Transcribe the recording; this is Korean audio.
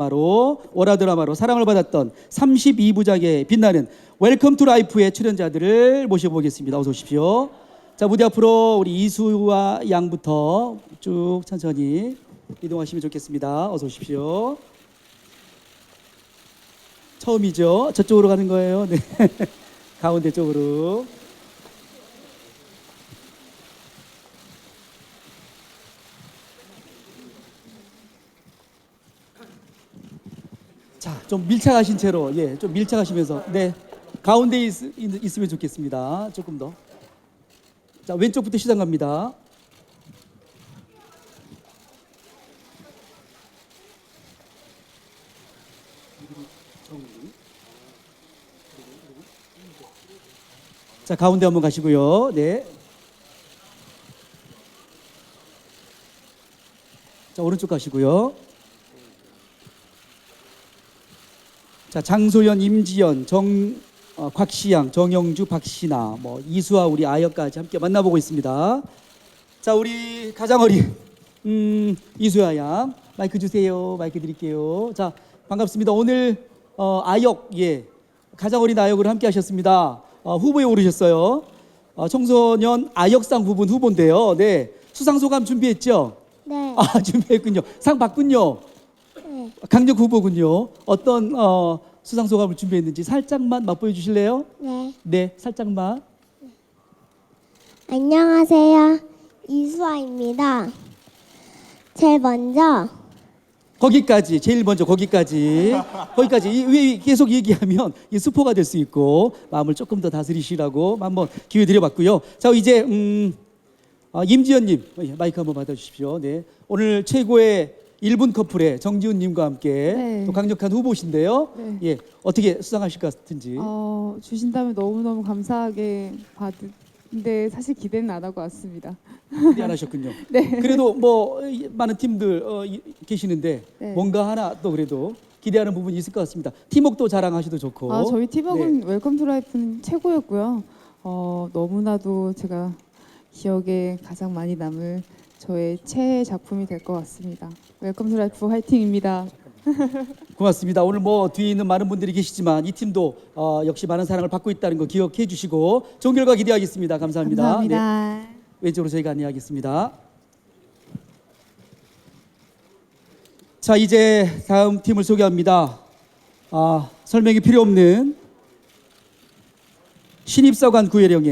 드라마로 월화 드라마로 사랑을 받았던 32부작에 빛나는 웰컴 투 라이프의 출연자들을 모셔보겠습니다. 어서 오십시오. 자 무대 앞으로 우리 이수와 양부터 쭉 천천히 이동하시면 좋겠습니다. 어서 오십시오. 처음이죠. 저쪽으로 가는 거예요. 네. 가운데 쪽으로. 자, 좀 밀착하신 채로, 예, 좀 밀착하시면서, 네, 가운데 있, 있, 으면 좋겠습니다. 조금 더. 자, 왼쪽부터 시작 갑니다. 자, 가운데 한번 가시고요. 네. 자, 오른쪽 가시고요. 자 장소연, 임지연, 정 어, 곽시양, 정영주, 박신아, 뭐 이수아 우리 아역까지 함께 만나보고 있습니다. 자 우리 가장 어린 음, 이수아 양 마이크 주세요. 마이크 드릴게요. 자 반갑습니다. 오늘 어, 아역 예 가장 어린 아역으로 함께 하셨습니다. 어, 후보에 오르셨어요. 어, 청소년 아역상 부분 후보인데요. 네 수상 소감 준비했죠? 네. 아 준비했군요. 상 받군요. 네. 강력 후보군요. 어떤 어, 수상 소감을 준비했는지 살짝만 맛보여 주실래요? 네. 네, 살짝만. 안녕하세요. 이수아입니다. 제일 먼저 거기까지 제일 먼저 거기까지 거기까지 이, 왜 계속 얘기하면 이 스포가 될 수 있고 마음을 조금 더 다스리시라고 한번 기회 드려봤고요. 자 이제 음, 어, 임지연님 어, 마이크 한번 받아주십시오. 네, 오늘 최고의 1분 커플의 정지훈님과 함께 네. 또 강력한 후보신데요. 네. 예, 어떻게 수상하실 것 같은지. 어, 주신다면 너무너무 감사하게 받는데 사실 기대는 안 하고 왔습니다. 기대 안 하셨군요. 네. 그래도 뭐 이, 많은 팀들 어, 이- 계시는데 네. 뭔가 하나 또 그래도 기대하는 부분이 있을 것 같습니다. 팀워크도 자랑하셔도 좋고. 아, 저희 팀워크는 네. 웰컴 투 라이프는 최고였고요. 어, 너무나도 제가 기억에 가장 많이 남을 저의 최애 작품이 될 것 같습니다. 웰컴 투 라이프 화이팅입니다. 고맙습니다. 오늘 뭐 뒤에 있는 많은 분들이 계시지만 이 팀도 어, 역시 많은 사랑을 받고 있다는 거 기억해 주시고 좋은 결과 기대하겠습니다. 감사합니다. 감사합니다. 네, 왼쪽으로 저희가 안내하겠습니다. 자 이제 다음 팀을 소개합니다. 아, 설명이 필요 없는 신입사관 구혜령의